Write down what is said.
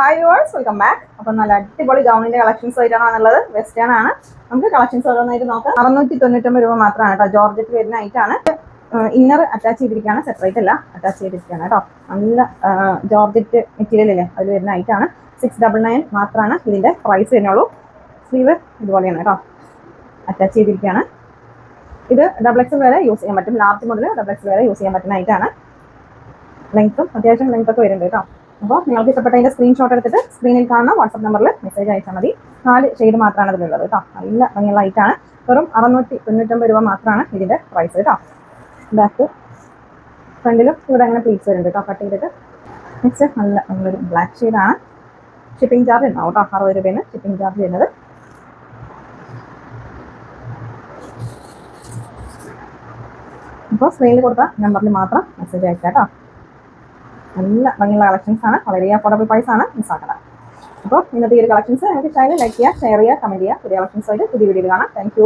Hi worlds welcome back അപ്പം നല്ല അടിപൊളി ഗൗണിന്റെ കളക്ഷൻസ് ആയിട്ടാണ് വന്നുള്ളത് വെസ്റ്റേൺ ആണ്. നമുക്ക് കളക്ഷൻസ് ഓരോന്നായിട്ട് നോക്കാം. അറുന്നൂറ്റി തൊണ്ണൂറ്റൊമ്പത് രൂപ മാത്രമാണ് കേട്ടോ. ജോർജറ്റ് വരുന്ന ഐറ്റാണ് ഇന്നർ അറ്റാച്ച് ചെയ്തിരിക്കുകയാണ്. സെപ്പറേറ്റ് അല്ല അറ്റാച്ച് ചെയ്തിരിക്കുകയാണ് കേട്ടോ. നല്ല ജോർജറ്റ് മെറ്റീരിയൽ അല്ലേ അതിൽ വരുന്ന ഐറ്റാണ് സിക്സ് ഡബിൾ നയൻ മാത്രമാണ് ഇതിന്റെ പ്രൈസ് വരുന്നുള്ളൂ സ്ലീവ് ഇതുപോലെയാണ് കേട്ടോ. അറ്റാച്ച് ചെയ്തിരിക്കുകയാണ്. ഇത് ഡബിൾ എക്സ് വരെ യൂസ് ചെയ്യാൻ പറ്റും. ലാർജ് മുതൽ ഡബിൾ എക്സ് വരെ യൂസ് ചെയ്യാൻ പറ്റുന്ന ഐറ്റാണ് ലെങ്ത്തും അത്യാവശ്യം ലെങ്ത് ഒക്കെ വരുന്നുണ്ട് കേട്ടോ. അപ്പോൾ നിങ്ങൾക്ക് ഇഷ്ടപ്പെട്ടതിന്റെ സ്ക്രീൻഷോട്ട് എടുത്തിട്ട് സ്ക്രീനിൽ കാണുന്ന വാട്സ്ആപ്പ് നമ്പറിൽ മെസ്സേജ് അയച്ചാൽ മതി. നാല് ഷെയ്ഡ് മാത്രമാണ് ഇതിലുള്ളത് കേട്ടോ നല്ല ലൈറ്റ് ആണ്. വെറും അറുന്നൂറ്റി തൊണ്ണൂറ്റൊമ്പത് രൂപ മാത്രമാണ് ഇതിന്റെ പ്രൈസ് കേട്ടോ ബാക്ക് ഫ്രണ്ടിലും ഇവിടെ അങ്ങനെ പ്ലീറ്റ്സ് വരുന്നുണ്ട് കേട്ടോ കട്ട് ചെയ്തിട്ട് നെക്സ്റ്റ് നല്ല നല്ലൊരു ബ്ലാക്ക് ഷെയ്ഡാണ് ഷിപ്പിംഗ് ചാർജ് ഉണ്ടാവും കേട്ടോ അറുപത് രൂപയാണ് ഷിപ്പിംഗ് ചാർജ് വരുന്നത്. അപ്പോൾ സ്ക്രീനിൽ കൊടുത്ത നമ്പറിൽ മാത്രം മെസ്സേജ് അയക്കാം കേട്ടോ നല്ല ഭംഗിയുള്ള കളക്ഷൻസ് ആണ്. വളരെ അഫോർഡബിൾ പ്രൈസ് ആണ്. മിസ്സാക്കണ്ട. അപ്പോൾ ഇന്നത്തെ ഈ ഒരു കളക്ഷൻസ് നിങ്ങൾക്ക് ചാനൽ ലൈക്ക് ചെയ്യുക ഷെയർ ചെയ്യുക കമന്റ് ചെയ്യുക. പുതിയ കളക്ഷൻസ് ആയിട്ട് പുതിയ വീഡിയോ കാണാം. താങ്ക്